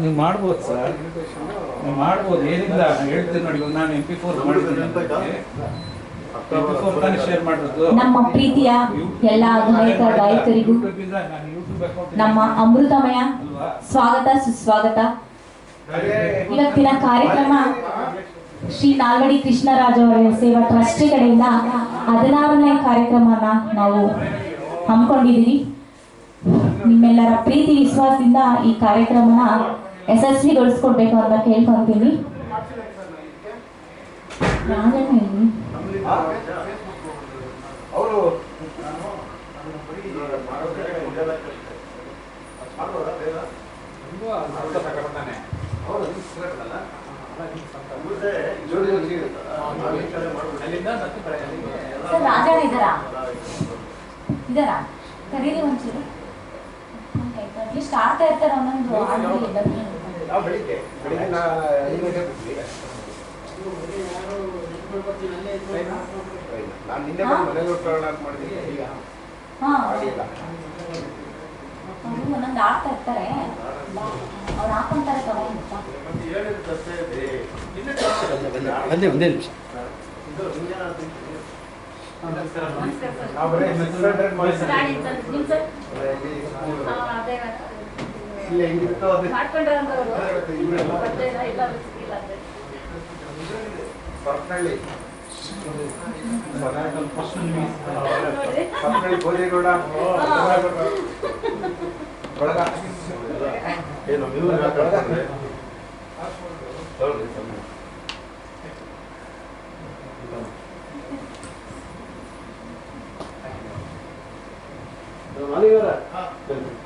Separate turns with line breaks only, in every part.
ನೀವು ಮಾಡ್ಬೋದು ಸರ್. ನೀವು ಮಾಡ್ಬೋದು. ಏನಿಲ್ಲ ನಾನು ಹೇಳ್ತೀನಿ ನೋಡಿ ಇವಾಗ ನಾನು ಎಂ ಪಿ ಫೋರ್
ನಮ್ಮ ಪ್ರೀತಿಯ ಎಲ್ಲ ಗಾಯಕ ಗಾಯಕರಿಗೂ ನಮ್ಮ ಅಮೃತಮಯ ಸ್ವಾಗತ ಸುಸ್ವಾಗತ. ಇವತ್ತಿನ ಕಾರ್ಯಕ್ರಮ ಶ್ರೀ ನಾಲ್ವಡಿ ಕೃಷ್ಣರಾಜ ಅವರ ಸೇವಾ ಟ್ರಸ್ಟ್ ಕಡೆಯಿಂದ ಹದಿನಾರನೇ ಕಾರ್ಯಕ್ರಮನ ನಾವು ಹಮ್ಮಿಕೊಂಡಿದ್ದೀವಿ. ನಿಮ್ಮೆಲ್ಲರ ಪ್ರೀತಿ ವಿಶ್ವಾಸದಿಂದ ಈ ಕಾರ್ಯಕ್ರಮನ ಯಶಸ್ವಿಗೊಳಿಸ್ಕೊಡ್ಬೇಕು ಅಂತ ಕೇಳ್ಕೊಂತೀನಿ. ಸರ್ ರಾಜಣ್ಣ ಇದ್ದಾರಾ? ಇದ್ದಾರಾ? ಕರೀರಿ ಒಂಚೂರು ಅಟ್ಲೀಸ್ಟ್ ಆಡ್ತಾ ಇರ್ತಾರೆ ಒಂದೊಂದು ಆಡ್ಲಿ ಬನ್ನಿ. ಒಂದೊಂದು ಆಡ್ತಾ ಇರ್ತಾರೆ. ಅವ್ರು ಹಾಕೊಂತಾರೆ ತಗೊಂಡು
ಒಂದೇ ನಿಮಿಷ.
ನಾವು ಇಲ್ಲ ಭೋಜೇಗೌಡ ಒಳಗ
ಏನು ನೀವು
ಇದೆ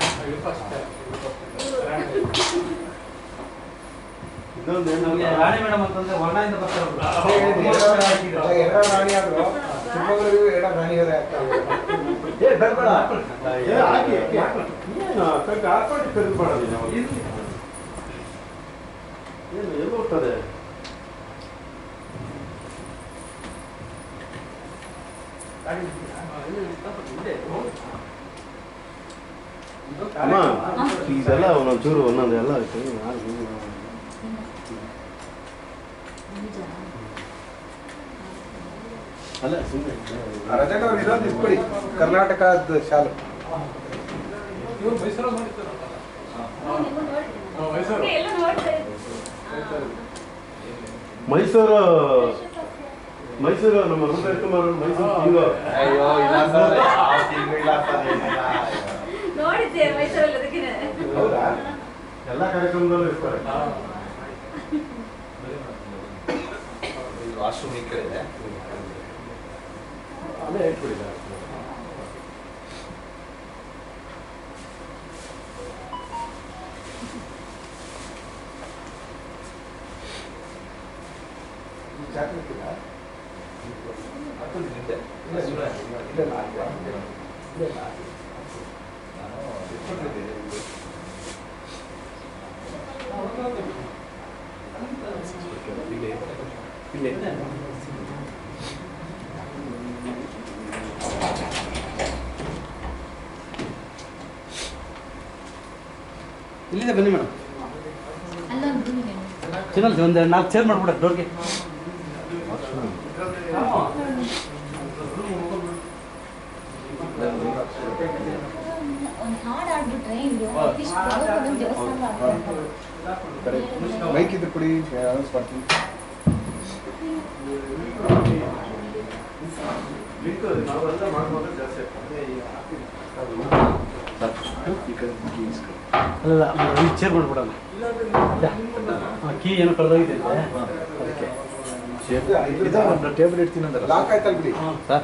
ರಾಣಿ ಮೇಡಮ್ ಅಂತಂದ್ರೆ ವರ್ಣದಿಂದ
ಎಡ ರಾಣಿ ಆದ್ರು ಚಿಕ್ಕಮಗಳೂರಿಗೂ ಎಡ ಆಗ್ತಾರೆ.
ಏ ಏ ಹಾಕಿ ಏನು ಸ್ವಲ್ಪ ಹಾಕೊಂಡು ಕರೆದು ಮಾಡೋದು ನಾವು. ಏನು ಎಲ್ಲಿ ಹೋಗ್ತದೆ? ಅಮ್ಮ ಇದೆಲ್ಲ ಒಂದೊಂಚೂರು ಒಂದೊಂದು ಎಲ್ಲ ಅಲ್ಲ ಸುಮ್ಮನೆ
ಕರ್ನಾಟಕದ ಶಾಲೆ.
ಮೈಸೂರು ಮೈಸೂರು ನಮ್ಮ ಮೈಸೂರು ಹಿಂಗೋ
ಅಯ್ಯೋ ಇಲ್ಲ ಸರ್ ಇಲ್ಲ ಸರ್ ಏನಿಲ್ಲ.
ನೋಡಿದ್ದೆ ಮೈಸೂರಲ್ಲಿ ಅದಕ್ಕೆ
ಹೌದಾ
ಎಲ್ಲ ಕಾರ್ಯಕ್ರಮದಲ್ಲೂ ಇರ್ತಾರೆ
ವಾಶ್ರೂಮ್ ಈ ಕಡೆ ಇದೆ
ಅಲ್ಲೇ ಇಟ್ಬಿಡಿ
ಈ ಚಾಕ್ಲೇಟ್ ಇಲ್ಲ ಅಷ್ಟೊಂದು ಇದೆ. ಇಲ್ಲ,
ಇಲ್ಲಿದೆ ಬನ್ನಿ ಮೇಡಮ್. ಚೆನ್ನಾಗಿ ಒಂದು ನಾಲ್ಕು ಚೇರ್ ಮಾಡ್ಬಿಡ ಡೋರ್ಗೆ
ಒಂದು ಹಾಡು ಆಡ್ಬಿಟ್ರೆ ಇದು ಅಟ್ಲೀಸ್ಟ್ ಒಂದೊಂದು ದೇವಸ್ಥಾನ ಆಗ್ಬೋದು.
ಕಡೆ ಮೈಕ್ ಇದ್ರೆ ಕೊಡಿ ಅನೌನ್ಸ್ ಮಾಡ್ತೀನಿ.
ಅಲ್ಲ ಚೇರ್ ಮಾಡ್ಬಿಡೋಣ ಕೀ ಏನೋ ಕಳೆದೋಗಿದೆ ಅದಕ್ಕೆ.
ಟೇಬಲ್ ಇಡ್ತೀನಿ ಅಂದ್ರೆ
ಲಾಕ್ ಆಯ್ತಲ್ಲ ಬಿಡಿ.
ಸರ್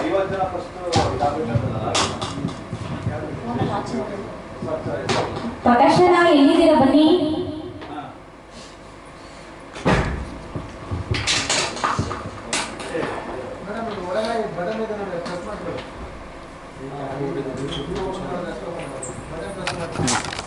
ಐವತ್ತು ಜನ.
ಪ್ರಕಾಶನ ಎಲ್ಲಿದ್ದೀರಾ ಬನ್ನಿ
Thank you.